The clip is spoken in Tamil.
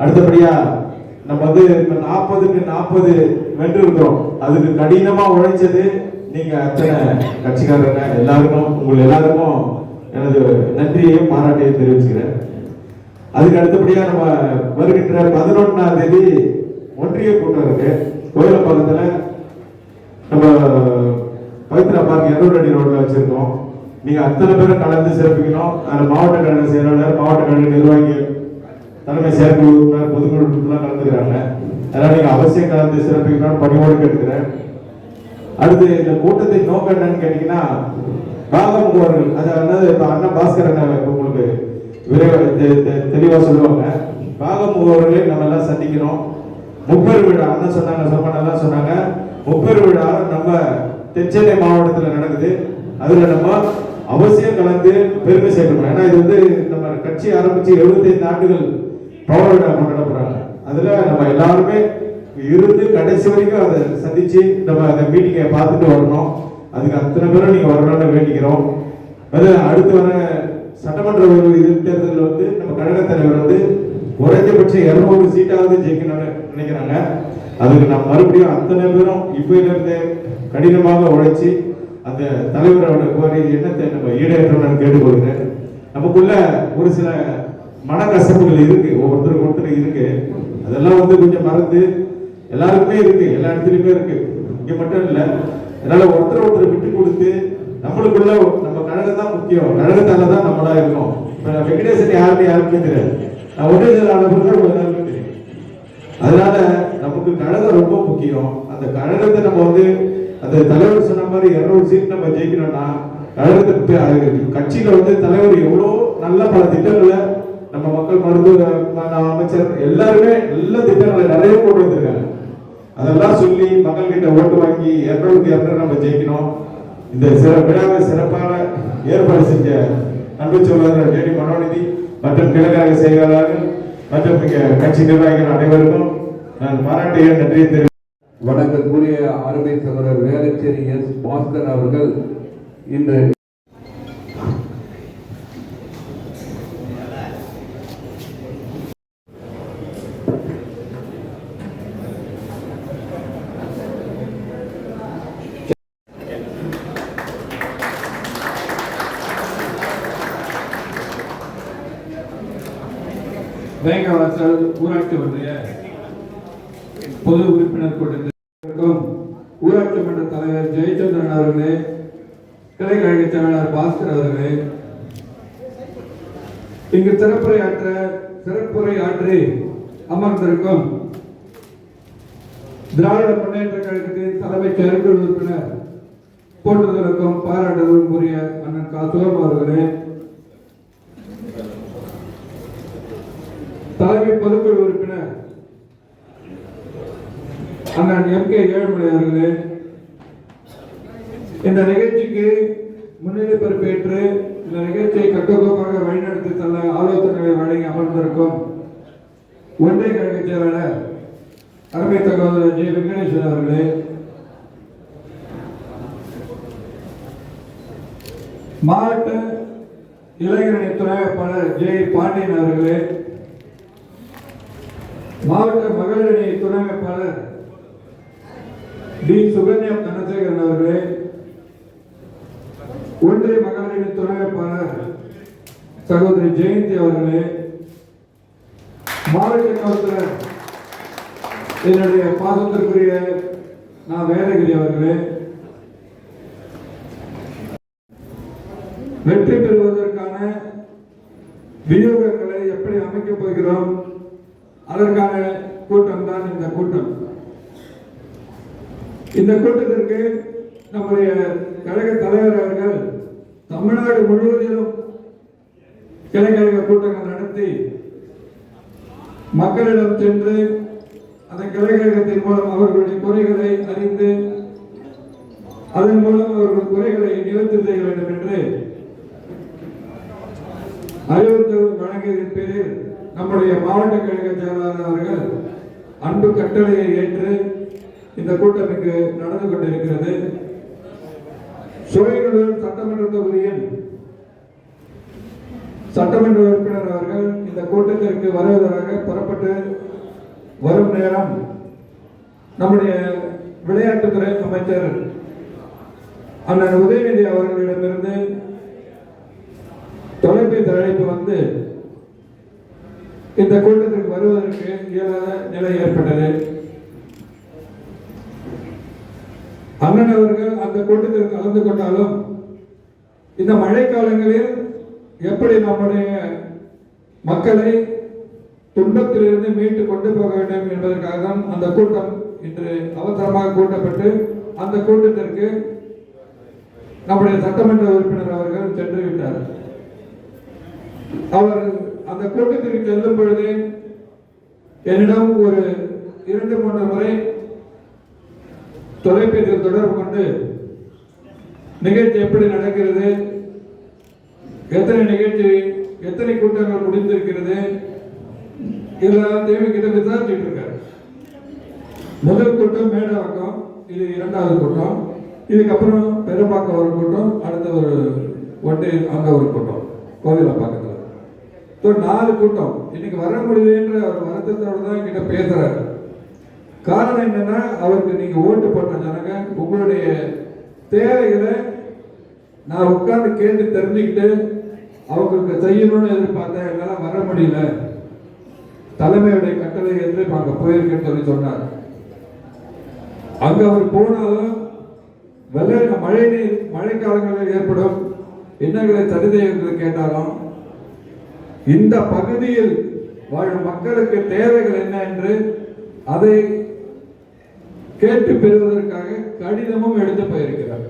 அடுத்தபடியா நம்ம வந்து இப்ப நாற்பதுக்கு நாற்பது வென்று இருக்கிறோம். அதுக்கு கடினமா உழைச்சது நீங்க அத்தனை கட்சிக்காரங்க எல்லாருக்கும் உங்கள் எல்லாருக்கும் எனது நன்றியையும் பாராட்டையும் தெரிவிச்சுக்கிறேன். அதுக்கு அடுத்தபடியா நம்ம வருகின்ற பதினொன்னாம் தேதி ஒன்றிய கூட்டம் இருக்கு. கோயிலப்பாக்கத்துல நம்ம பவித்ரா பார்க் எரோடடி ரோட்ல வச்சிருக்கோம். நீங்க அத்தனை பேரும் கலந்து சிறப்பிக்கணும். அதுல மாவட்ட கழக செயலாளர் மாவட்ட கழக நிர்வாகி தலைமை செயற்குழு பொதுக்குழு கலந்துக்கிறாங்க. அதனால நீங்க அவசியம் கலந்து சிறப்பிக்கணும்னு பணியோடு கேட்டுக்கிறேன். அடுத்து இந்த கூட்டத்தின் நோக்கம் என்னன்னு கேட்டீங்கன்னா அது அதாவது இப்ப அண்ணன் பாஸ்கரன் அண்ணன் உங்களுக்கு விரைவாக தெ- தெ- தெளிவா சொல்லுவாங்க. பாகமுகவர்களை நம்ம எல்லாம் சந்திக்கணும் முப்பெரு விழா அண்ணன் சொன்னாங்க சோமனெல்லாம் சொன்னாங்க. முப்பெரு விழா நம்ம தென்சென்னை மாவட்டத்தில் நடக்குது. அதுல நம்ம அவசியம் கலந்து பெருமை சேர்க்கணும். ஏன்னா இது வந்து நம்ம கட்சி ஆரம்பிச்சு 75 ஆண்டுகள் பவர் விழா கொண்டாட போறாங்க. அதுல நம்ம எல்லாருமே இருந்து கடைசி வரைக்கும் அதை சந்திச்சு நம்ம அந்த மீட்டிங்கை பார்த்துட்டு வரணும். அதுக்கு அத்தனை பேரும் நீங்க வரணும்னு வேண்டிக்கிறோம். அது அடுத்து வர சட்டமன்ற இது தேர்தலில் வந்து நம்ம கழக தலைவர் வந்து குறைந்தபட்சம் இரநூறு சீட்டாவது ஜெயிக்கணும்னு நினைக்கிறாங்க. அதுக்கு நான் மறுபடியும் அத்தனை பேரும் இப்பயில கடினமாக உழைச்சி அந்த தலைவரோட கோரி எண்ணத்தை நம்ம ஈடேற்றணும்னு கேட்டுக்கொள்கிறேன். நமக்குள்ள ஒரு சில மனக்கசப்புகள் இருக்கு ஒவ்வொருத்தருக்கு ஒருத்தர் இருக்கு. அதெல்லாம் வந்து கொஞ்சம் மறந்து எல்லாருக்குமே இருக்கு எல்லா இடத்துலயுமே இருக்கு. இங்க மட்டும் இல்ல அதனால ஒருத்தர் ஒருத்தர் விட்டு கொடுத்து நம்மளுக்குள்ள நம்ம கழகம் தான் முக்கியம். கழகத்தால தான் நம்மளா இருக்கோம். இப்ப வெங்கடேசன் யாருமே யாருக்குமே தெரியாது. நான் ஒரே ஆனவர்கள் தான் உங்க தெரியும். அதனால நமக்கு கழகம் ரொம்ப முக்கியம். அந்த கழகத்தை நம்ம வந்து அந்த தலைவர் சொன்ன மாதிரி இருநூறு சீட் நம்ம ஜெயிக்கணும்னா கழகத்தை கட்சியில வந்து தலைவர் எவ்வளோ நல்ல பல திட்டங்களை நம்ம மக்கள் மருத்துவ அமைச்சர் எல்லாருமே எல்லா திட்டங்களை நிறைய கொண்டு வந்திருக்காங்க அதெல்லாம் சொல்லி மக்கள் கிட்ட ஓட்டு வாங்கி இருநூறுக்கு இரநூறு நம்ம ஜெயிக்கணும். இந்த சிற விழாவை சிறப்பான ஏற்பாடு செஞ்ச அன்பு சகோதரர் ஜேடி மனோநிதி மற்றும் கிழக்காக செயலாளர்கள் மற்றும் கட்சி நிர்வாகிகள் அனைவருக்கும் நான் பாராட்டிய நன்றியை தெரிவித்து வணக்கக்கூடிய அருமை சகோதரர் வேலச்சேரி எஸ் பாஸ்கர் அவர்கள் இன்று வேங்கவாசல் ஊராட்சி ஒன்றிய பொது உறுப்பினர் கூட்டத்திற்கும் ஊராட்சி மன்ற தலைவர் ஜெயச்சந்திரன் அவர்களே கிளை செயலாளர் பாஸ்கர் அவர்களே இங்கு சிறப்புரையாற்ற சிறப்புரை ஆற்றி அமர்ந்திருக்கும் திராவிட முன்னேற்ற கழகத்தின் தலைமை செயற்குழு உறுப்பினர் போற்றுதலுக்கும் பாராட்டுதலும் உரிய அண்ணன் கா. அவர்களே தலைமை பொதுக்குழு உறுப்பினர் அண்ணன் எம் கே ஏழுமலை அவர்களே இந்த நிகழ்ச்சிக்கு முன்னிலை பொறுப்பேற்று இந்த நிகழ்ச்சியை கட்டுக்கோப்பாக வழிநடத்தி தள்ள ஆலோசனைகளை வழங்கி அமர்ந்திருக்கும் ஒன்றிய கழக செயலாளர் அருமை தகவல் ஜி வெங்கடேஸ்வரர் அவர்களே மாவட்ட இளைஞரணி துணை வேட்பாளர் ஜே பாண்டியன் அவர்களே மாவட்ட மகளிரணி துணை அமைப்பாளர் டி. சுகன்யா தனசேகரன் அவர்களே ஒன்றிய மகளிரணி துணை அமைப்பாளர் சகோதரி ஜெயந்தி அவர்களே மாவட்ட கவுன்சிலர் என்னுடைய பாசத்திற்குரிய நான் வேதகிரி அவர்களே வெற்றி பெறுவதற்கான விநியோகங்களை எப்படி அமைக்கப் போகிறோம்? அதற்கான கூட்டம் தான் இந்த கூட்டம். இந்த கூட்டத்திற்கு நம்முடைய கழக தலைவர் அவர்கள் தமிழ்நாடு முழுவதிலும் கிளைக்கழக கூட்டங்கள் நடத்தி மக்களிடம் சென்று அந்த கிளைக்கழகத்தின் மூலம் அவர்களுடைய குறைகளை அறிந்து அதன் மூலம் அவர்கள் குறைகளை நிவர்த்தி செய்ய வேண்டும் என்று அறிவுறுத்தல் வழங்கியதன் பேரில் நம்முடைய மாவட்ட கழக செயலாளர் அவர்கள் அன்பு கட்டளையை ஏற்று இந்த கூட்டம் நடந்து கொண்டிருக்கிறது. சுவையுடன் சட்டமன்ற தொகுதியில் சட்டமன்ற உறுப்பினர் அவர்கள் இந்த கூட்டத்திற்கு வருவதாக புறப்பட்டு வரும் நேரம் நம்முடைய விளையாட்டுத்துறை அமைச்சர் அண்ணன் உதயநிதி அவர்களிடமிருந்து தொலைபேசி அழைப்பு வந்து இந்த கூட்டத்திற்கு வருவதற்கு இயலாத நிலை ஏற்பட்டது. அண்ணன் அவர்கள் அந்த கூட்டத்தில் கலந்து கொண்டாலும் இந்த மழைக்காலங்களில் எப்படி நம்முடைய மக்களை துன்பத்திலிருந்து மீட்டு கொண்டு போக வேண்டும் என்பதற்காக தான் அந்த கூட்டம் இன்று அவசரமாக கூட்டப்பட்டு அந்த கூட்டத்திற்கு நம்முடைய சட்டமன்ற உறுப்பினர் அவர்கள் சென்று விட்டார் அவர் அந்த கூட்டத்திற்கு செல்லும் பொழுது என்னிடம் ஒரு இரண்டு மூன்று முறை தொலைபேசியில் தொடர்பு கொண்டு நிகழ்ச்சி எப்படி நடக்கிறது? எத்தனை நிகழ்ச்சி எத்தனை கூட்டங்கள் முடிந்திருக்கிறது? எல்லாத்தையும் கிட்ட விசாரிச்சுட்டு இருக்காரு. முதல் கூட்டம் மேடவாக்கம் இது இரண்டாவது கூட்டம். இதுக்கப்புறம் பெரும்பாக்கம் ஒரு கூட்டம் அடுத்த ஒரு ஒன்றை அங்க ஒரு கூட்டம் கோவில பார்க்க இப்போ நாலு கூட்டம். இன்னைக்கு வர முடியலன்ற அவர் வருத்தத்தோடு தான் கிட்ட பேசுறாரு. காரணம் என்னன்னா அவருக்கு நீங்க ஓட்டு போட்ட ஜனங்க உங்களுடைய தேவைகளை நான் உட்கார்ந்து கேட்டு தெரிஞ்சுக்கிட்டு அவங்களுக்கு செய்யணும்னு எதிர்பார்த்தேன் என்னால் வர முடியல தலைமையுடைய கட்டளை என்று அங்கே போயிருக்கேன்னு சொல்லி சொன்னார். அங்கே அவர் போனாலும் வெள்ள மழை நீர் மழைக்காலங்களில் ஏற்படும். எண்ணங்களை சரிதை என்று கேட்டாலும் இந்த பகுதியில் வாழும் மக்களுக்கு தேவைகள் என்ன என்று அதை கேட்டு பெறுவதற்காக கடிதமும் எடுத்து போயிருக்கிறார்.